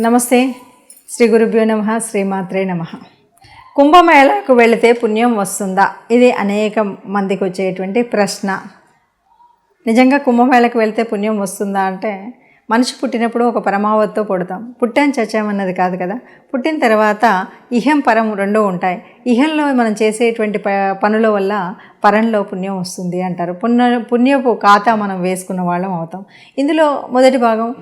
నమస్తే. శ్రీ గురుభ్యో నమ శ్రీమాత్రే నమ. కుంభమేళకు వెళితే పుణ్యం వస్తుందా? ఇది అనేక మందికి వచ్చేటువంటి ప్రశ్న. నిజంగా కుంభమేళకు వెళితే పుణ్యం వస్తుందా అంటే మనిషి పుట్టినప్పుడు ఒక పరమావధితో పుడతాం. పుట్టాను చచ్చామన్నది కాదు కదా. పుట్టిన తర్వాత ఇహం పరం రెండూ ఉంటాయి. ఇహంలో మనం చేసేటువంటి ప పనుల వల్ల పరంలో పుణ్యం వస్తుంది అంటారు. పుణ్య పుణ్యపు ఖాతా మనం వేసుకున్న వాళ్ళం అవుతాం. ఇందులో మొదటి భాగం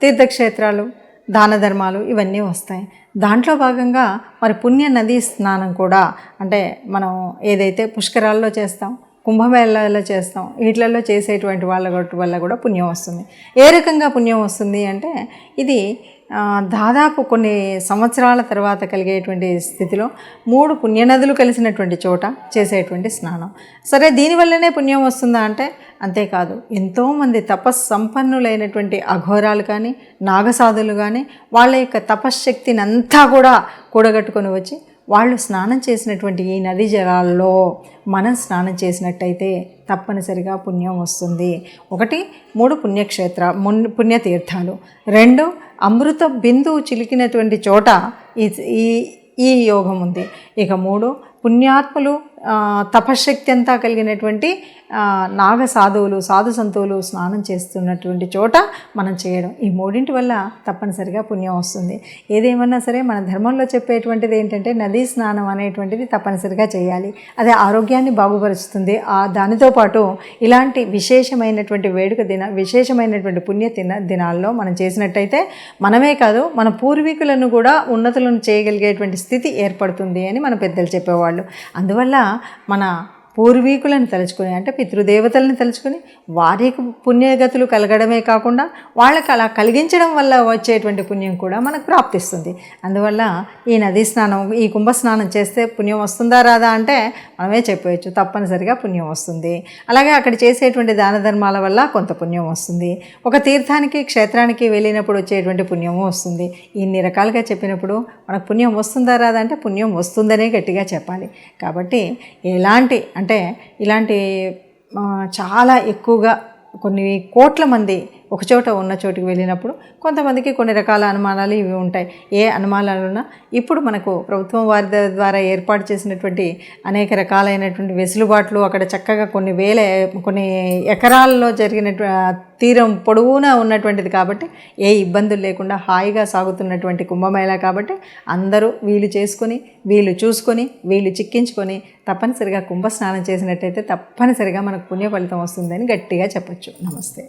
తీర్థక్షేత్రాలు దాన ధర్మాలు ఇవన్నీ వస్తాయి. దాంట్లో భాగంగా మరి పుణ్య నదీ స్నానం కూడా అంటే మనం ఏదైతే పుష్కరాల్లో చేస్తాం కుంభమేళాల్లో చేస్తాం వీటిలలో చేసేటువంటి వాళ్ళ వల్ల కూడా పుణ్యం వస్తుంది. ఏ రకంగా పుణ్యం వస్తుంది అంటే ఇది దాదాపు కొన్ని సంవత్సరాల తర్వాత కలిగేటువంటి స్థితిలో మూడు పుణ్యనదులు కలిసినటువంటి చోట చేసేటువంటి స్నానం. సరే దీనివల్లనే పుణ్యం వస్తుందా అంటే అంతేకాదు. ఎంతోమంది తపస్ సంపన్నులైనటువంటి అఘోరాలు కానీ నాగసాధులు కానీ వాళ్ళ యొక్క తపశ్శక్తిని అంతా కూడా కూడగట్టుకొని వచ్చి వాళ్ళు స్నానం చేసినటువంటి ఈ నది జలాల్లో మనం స్నానం చేసినట్టయితే తప్పనిసరిగా పుణ్యం వస్తుంది. ఒకటి మూడు పుణ్యక్షేత్ర మున్ పుణ్యతీర్థాలు. రెండు అమృత బిందువు చిలికినటువంటి చోట ఈ ఈ యోగం ఉంది. ఇక మూడు పుణ్యాత్ములు తపశ్శక్తి అంతా కలిగినటువంటి నాగ సాధువులు సాధు సంతువులు స్నానం చేస్తున్నటువంటి చోట మనం చేయడం. ఈ మూడింటి వల్ల తప్పనిసరిగా పుణ్యం వస్తుంది. ఏదేమన్నా సరే మన ధర్మంలో చెప్పేటువంటిది ఏంటంటే నదీ స్నానం అనేటువంటిది తప్పనిసరిగా చేయాలి. అదే ఆరోగ్యాన్ని బాగుపరుస్తుంది. ఆ దానితో పాటు ఇలాంటి విశేషమైనటువంటి వేడుక దిన విశేషమైనటువంటి పుణ్య దిన దినాల్లో మనం చేసినట్టయితే మనమే కాదు మన పూర్వీకులను కూడా ఉన్నతులను చేయగలిగేటువంటి స్థితి ఏర్పడుతుంది అని మన పెద్దలు చెప్పేవాళ్ళు. అందువల్ల మన పూర్వీకులను తలుచుకొని అంటే పితృదేవతలను తలుచుకొని వారికి పుణ్యగతులు కలగడమే కాకుండా వాళ్ళకి అలా కలిగించడం వల్ల వచ్చేటువంటి పుణ్యం కూడా మనకు ప్రాప్తిస్తుంది. అందువల్ల ఈ నదీ స్నానం ఈ కుంభ స్నానం చేస్తే పుణ్యం వస్తుందా రాదా అంటే మనమే చెప్పవచ్చు తప్పనిసరిగా పుణ్యం వస్తుంది. అలాగే అక్కడ చేసేటువంటి దాన ధర్మాల వల్ల కొంత పుణ్యం వస్తుంది. ఒక తీర్థానికి క్షేత్రానికి వెళ్ళినప్పుడు వచ్చేటువంటి పుణ్యము వస్తుంది. ఇన్ని రకాలుగా చెప్పినప్పుడు మనకు పుణ్యం వస్తుందా రాదా అంటే పుణ్యం వస్తుందనే గట్టిగా చెప్పాలి. కాబట్టి ఎలాంటి అంటే ఇలాంటి చాలా ఎక్కువగా కొన్ని కోట్ల మంది ఒక చోట ఉన్న చోటుకి వెళ్ళినప్పుడు కొంతమందికి కొన్ని రకాల అనుమానాలు ఇవి ఉంటాయి. ఏ అనుమానాలున్నా ఇప్పుడు మనకు ప్రభుత్వం వారి ద్వారా ఏర్పాటు చేసినటువంటి అనేక రకాలైనటువంటి వెసులుబాట్లు అక్కడ చక్కగా కొన్ని వేల కొన్ని ఎకరాల్లో జరిగినటువంటి తీరం పొడవునా ఉన్నటువంటిది కాబట్టి ఏ ఇబ్బందులు లేకుండా హాయిగా సాగుతున్నటువంటి కుంభమేళ కాబట్టి అందరూ వీలు చేసుకొని వీళ్ళు చూసుకొని వీళ్ళు చిక్కించుకొని తప్పనిసరిగా కుంభ స్నానం చేసినట్టయితే తప్పనిసరిగా మనకు పుణ్య ఫలితం వస్తుందని గట్టిగా చెప్పొచ్చు. నమస్తే.